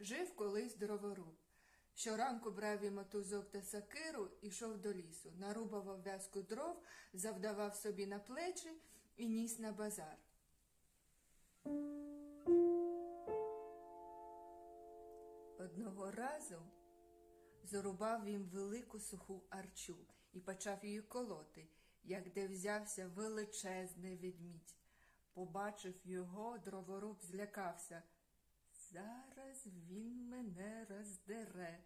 Жив колись дроворуб. Щоранку брав і мотузок та сакиру, ішов до лісу, нарубав в'язку дров, завдавав собі на плечі і ніс на базар. Одного разу зарубав він велику суху арчу і почав її колоти, як де взявся величезний ведмідь. Побачив його, дроворуб злякався. Зараз він мене роздере,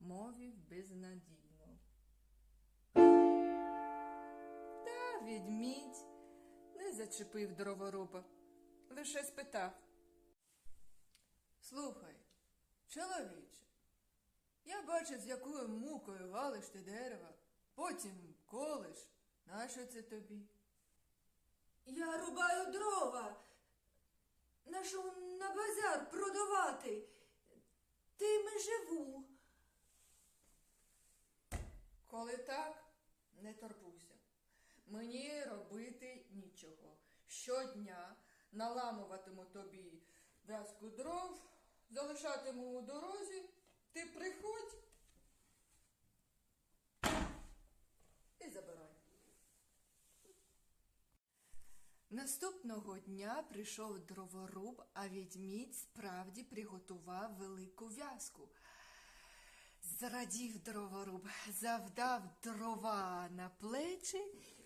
мовив безнадійно. Та ведмідь не зачепив дроворуба, лише спитав. Слухай, чоловіче, я бачив, з якою мукою валиш ти дерево, потім колиш. Нащо це тобі? Я рубаю дрова. Нашу на базар продавати. Тим і живу. Коли так, не торкуйся. Мені робити нічого. Щодня наламуватиму тобі в'язку дров, залишатиму у дорозі, ти приходь і забирай. Наступного дня прийшов дроворуб, а відмідь справді приготував велику в'язку. Зрадів дроворуб, завдав дрова на плечі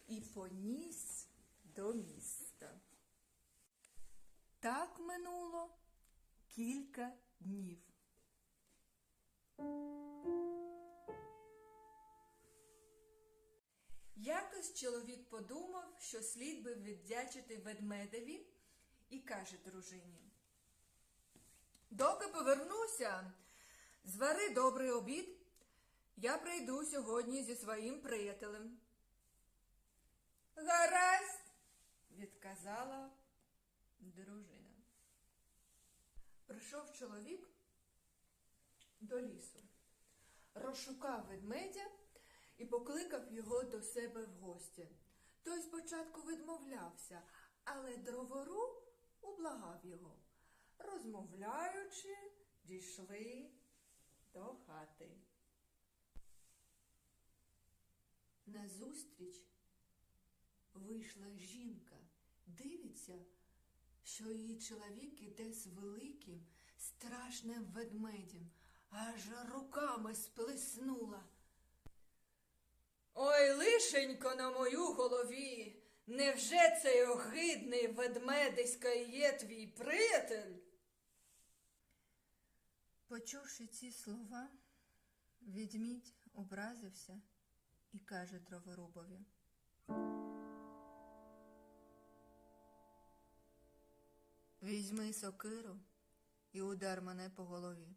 і поніс до міста. Так минуло кілька днів. Якось чоловік подумав, що слід би віддячити ведмедеві, і каже дружині. Доки повернуся, звари добрий обід, я прийду сьогодні зі своїм приятелем. Гаразд, відказала дружина. Прийшов чоловік до лісу, розшукав ведмедя і покликав його до себе в гості. Той спочатку відмовлявся, але дроворуб ублагав його. Розмовляючи, дійшли до хати. Назустріч вийшла жінка, дивиться, що її чоловік іде з великим, страшним ведмедем, аж руками сплеснула. Ой, лишенько на мою голові. Невже цей огидний ведмедиська є твій приятель? Почувши ці слова, відмідь образився і каже дроворубові. Візьми сокиру і удар мене по голові.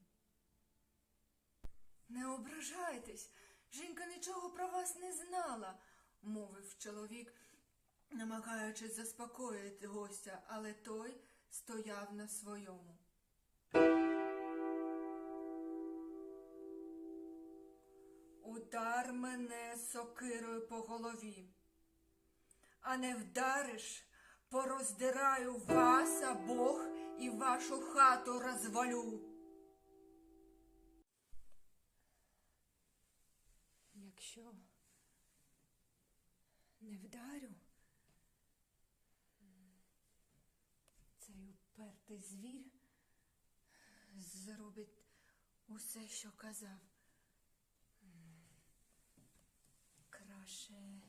Не ображайтесь, жінка нічого про вас не знала, мовив чоловік, намагаючись заспокоїти гостя, але той стояв на своєму. Удар мене сокирою по голові, а не вдариш, пороздираю вас обох і вашу хату розвалю. Якщо не вдарю, цей упертий звір зробить усе, що казав. Краще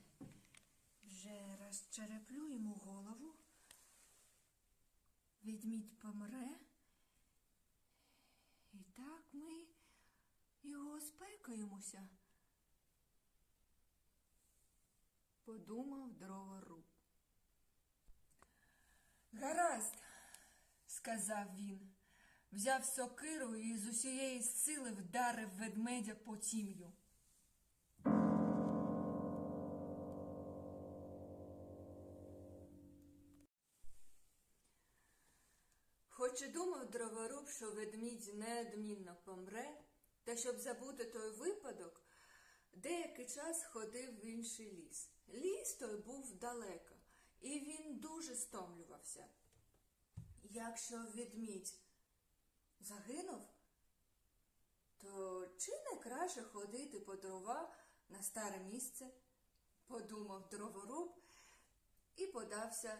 вже розчереплю йому голову. Відмідь помре. І так ми його спекаємося. Подумав дроворуб. Гаразд, сказав він, взяв сокиру і з усієї сили вдарив ведмедя по тім'ю. Хоч і думав дроворуб, що ведмідь неодмінно помре, та щоб забути той випадок, деякий час ходив в інший ліс. Ліс той був далеко, і він дуже стомлювався. Якщо ведмідь загинув, то чи не краще ходити по дрова на старе місце? подумав дроворуб і подався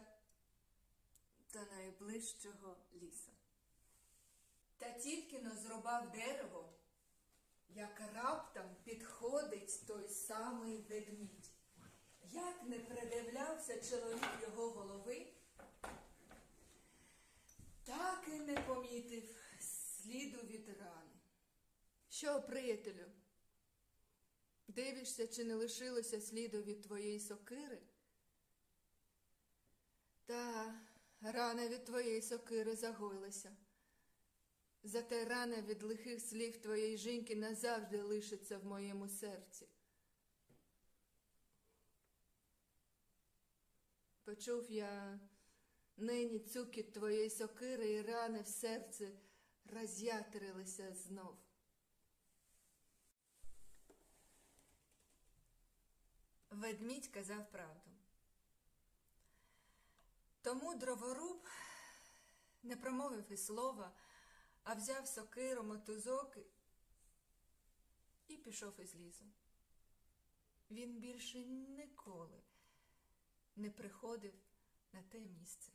до найближчого ліса. Та тільки но зрубав дерево, як раптом підходить той самий ведмідь. Як не придивлявся чоловік його голови, так і не помітив сліду від рани. Що, приятелю? Дивишся, чи не лишилося сліду від твоєї сокири? Та рана від твоєї сокири загоїлася. Зате рана від лихих слів твоєї жінки назавжди лишиться в моєму серці. Почув я нині цукіт твоєї сокири і рани в серці роз'ятрилися знов. Ведмідь казав правду. Тому дроворуб не промовив і слова, а взяв сокиру, мотузок і пішов із лісу. Він більше ніколи не приходив на те місце.